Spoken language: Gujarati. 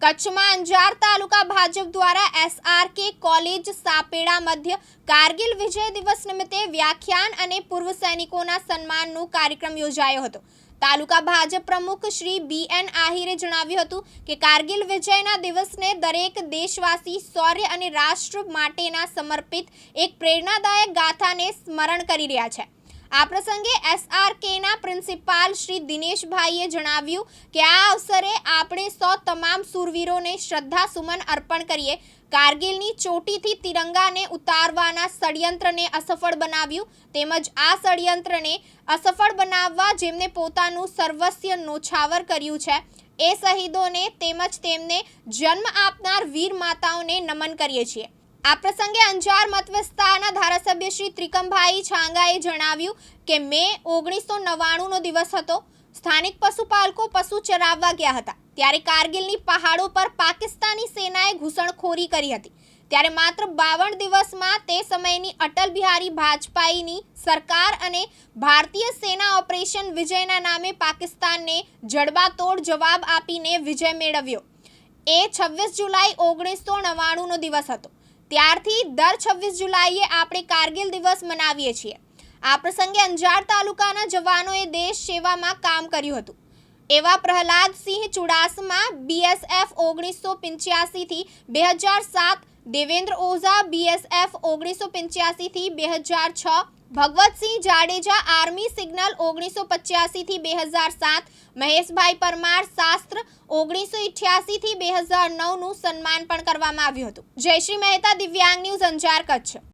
કચ્છમાં અંજાર તાલુકા ભાજપ દ્વારા એસઆરકે કોલેજ સાપેડા મધ્ય કારગિલ વિજય દિવસ નિમિત્તે વ્યાખ્યાન અને પૂર્વ સૈનિકોના સન્માનનો કાર્યક્રમ યોજાયો હતો. તાલુકા ભાજપ પ્રમુખ શ્રી બી એન આહિરે જણાવ્યું હતું કે કારગિલ વિજયના દિવસને દરેક દેશવાસી શૌર્ય અને રાષ્ટ્ર માટેના સમર્પિત એક પ્રેરણાદાયક ગાથાને સ્મરણ કરી રહ્યા છે. આ પ્રસંગે એસઆરકેના પ્રિન્સિપાલ શ્રી દિનેશભાઈએ જણાવ્યું કે આ અવસરે આપણે સૌ તમામ સુરવીરોને શ્રદ્ધા સુમન અર્પણ કરીએ. કારગિલની ચોટીથી તિરંગાને ઉતારવાના ષડયંત્રને અસફળ બનાવ્યું તેમજ આ ષડયંત્રને અસફળ બનાવવા જેમને પોતાનું સર્વસ્વ નોછાવર કર્યું છે. એ શહીદોને તેમજ તેમને જન્મ આપનાર વીર માતાઓને નમન કરીએ છીએ. આ પ્રસંગે અંજાર મત વિસ્તારના ધારાસભ્ય શ્રી ત્રિકમભાઈ છાંગાએ જણાવ્યું કે મે ઓગણીસો નવ્વાણુંનો દિવસ હતો. સ્થાનિક પશુપાલકો પશુ ચરાવવા ગયા હતા. ત્યારે કારગિલની પહાડો પર પાકિસ્તાની સેનાએ ઘૂસણખોરી કરી હતી. ત્યારે માત્ર બાવન દિવસમાં તે સમયની અટલ બિહારી ભાજપાઈની સરકાર અને ભારતીય સેના ઓપરેશન વિજયના નામે પાકિસ્તાનને જડબાતોડ જવાબ આપીને વિજય મેળવ્યો. એ છવ્વીસ જુલાઈ ઓગણીસો નવ્વાણુંનો દિવસ હતો. ત્યારથી દર છવ્વીસ જુલાઈએ આપણે કારગિલ દિવસ મનાવીએ છીએ. આ પ્રસંગે અંજાર તાલુકાના જવાનોએ દેશ સેવામાં કામ કર્યું હતું. એવા પ્રહલાદસિંહ ચુડાસમા બીએસએફ ઓગણીસો પંચ્યાસીથી બે હજાર સાત દેવેન્દ્ર ઓઝા બીએસએફ ઓગણીસો પંચ્યાસીથી બે હજાર છ, ભગવતસિંહ જાડેજા, આર્મી સિગ્નલ ઓગણીસો પચ્યાસીથી બે હજાર સાત, મહેશભાઈ પરમાર શાસ્ત્ર ઓગણીસો ઇઠ્યાસીથી બે હજાર નવનું સન્માન પણ કરવામાં આવ્યું હતું. જયશ્રી મહેતા, દિવ્યાંગ ન્યૂઝ, અંજાર કચ્છ.